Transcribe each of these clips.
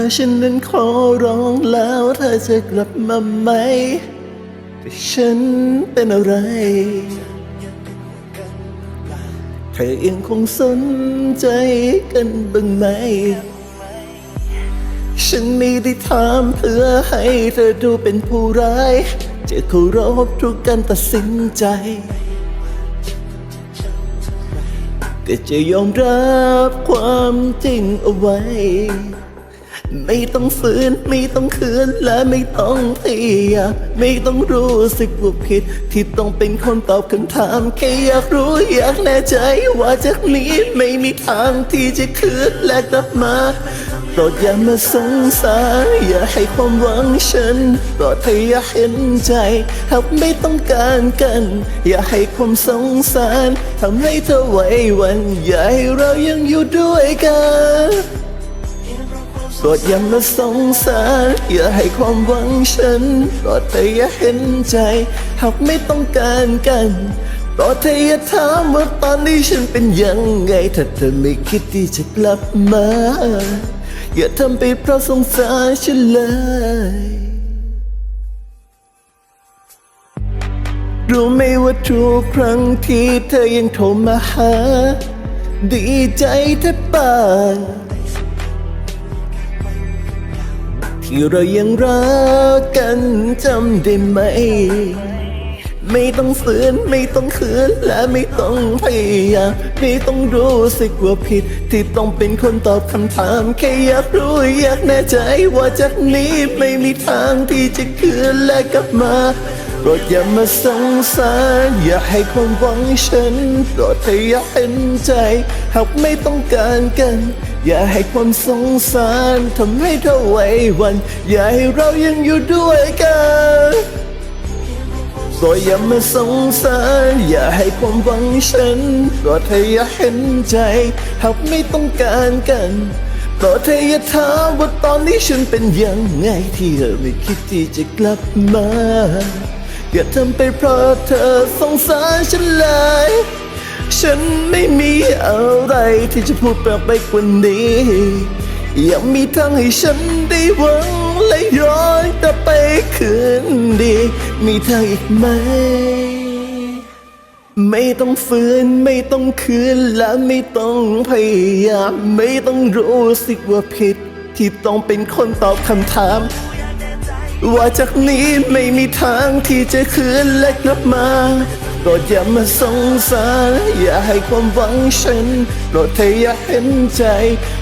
ถ้าฉันนั้นขอร้องแล้วเธอจะกลับมาไหม แต่ฉันเป็นอะไร เธอยังคงสนใจกันบ้างไหม ฉันไม่ได้ถามเพื่อให้เธอดูเป็นผู้ร้าย จะเคารพทุกการตัดสินใจก็จะยอมรับความจริงเอาไว้ ไม่ต้องฝืนไม่ต้องคืนและไม่ต้องพยายามไม่ต้องรู้สึกว่าผิด ที่ต้องเป็นคนตอบคำถามแค่อยากรู้อยากแน่ใจว่าจากนี้ไม่มีทางที่จะคืนและกลับมาโปรดอย่ามาสงสารอย่าให้ความหวังฉันโปรดเธออย่าเห็นใจหากไม่ต้องการกัน อย่าให้ความสงสารทำให้เธอไว้วัน อย่าให้เรายังอยู่ด้วยกัน โปรดอย่ามาสงสาร อย่าให้ความหวังฉันโปรดเธออย่าเห็นใจ หากไม่ต้องการกันโปรดเธออย่าถามว่าตอนนี้ฉันเป็นยังไง ถ้าเธอไม่คิดที่จะกลับมา อย่าทำไปเพราะสงสารฉันเลยรู้ไหมว่าทุกครั้งที่เธอยังโทรมาหา ดีใจแทบปาน ที่เรายังรักกันจำได้ไหม ไม่ต้องฝืนไม่ต้องขืนและไม่ต้องพยายามไม่ต้องรู้สึกว่าผิด ที่ต้องเป็นคนตอบคำถาม แค่อยากรู้อยากแน่ใจว่าจากนี้ไม่มีทางที่จะคืนและกลับมาโปรดอย่ามาสงสารอย่าให้ความหวังฉันโปรดเธออย่าเห็นใจ หากไม่ต้องการกัน อย่าให้ความสงสารทำให้เธอไว้วัน อย่าให้เรายังอยู่ด้วยกันโปรดอย่ามาสงสารอย่าให้ความหวังฉันโปรดเธออย่าเห็นใจหากไม่ต้องการกันโปรดเธออย่าถามว่าตอนนี้ฉันเป็นยังไงที่เธอไม่คิดที่จะกลับมาอย่าทำไปเพราะเธอสงสารฉันเลย ฉันไม่มีอะไรที่จะพูดแบบไปกว่านี้ ยังมีทางให้ฉันได้หวังและย้อนกลับไปคืนดี มีทางอีกไหม ไม่ต้องฝืนไม่ต้องคืนและไม่ต้องพยายาม ไม่ต้องรู้สึกว่าผิด ที่ต้องเป็นคนตอบคำถามว่าจากนี้ไม่มีทางที่จะคืนและกลับมา รดอย่ามาสงสารอย่าให้ความหวังฉันโปรดเธออย่าเห็นใจ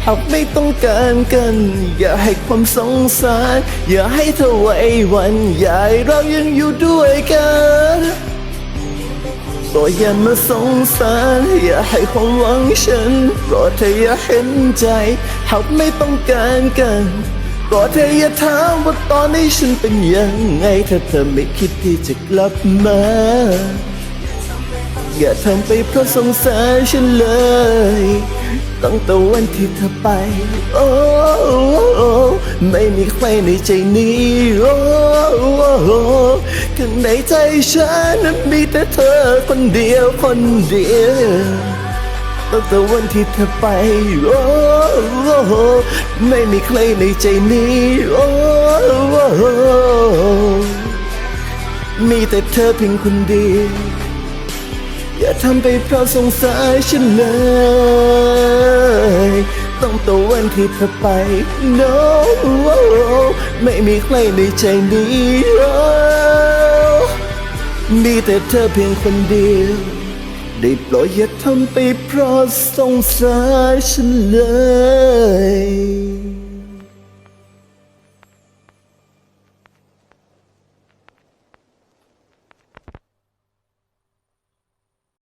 หากไม่ต้องการกัน อย่าให้ความสงสาร อย่าให้เธอไว้วันอย่าให้เรายังอยู่ด้วยกันโปรดอย่ามาสงสารอย่าให้ความหวังฉันโปรดเธออย่าเห็นใจ หากไม่ต้องการกันโปรดเธออย่าถามว่าตอนนี้ฉันเป็นยังไงถ้าเธอไม่คิดที่จะกลับมา อย่าทำไปเพราะสงสารฉันเลย ตั้งแต่วันที่เธอไป โอ้โไม่มีใครในใจนี้โอ้โอ้ข้างในใจฉันนั้นมีแต่เธอคนเดียวคนเดียวตั้งแต่วันที่เธอไป โอ้โอ้ไม่มีใครในใจนี้โอ้โอ้มีแต่เธอเพียงคนเดียว อย่าทำไปเพราะสงสารฉันเลย ต้องตัววันที่เธอไป no ไม่มีใครในใจนี้ oh มีแต่เธอเพียงคนเดียวได้โปรดอย่าทำไปเพราะสงสารฉันเลย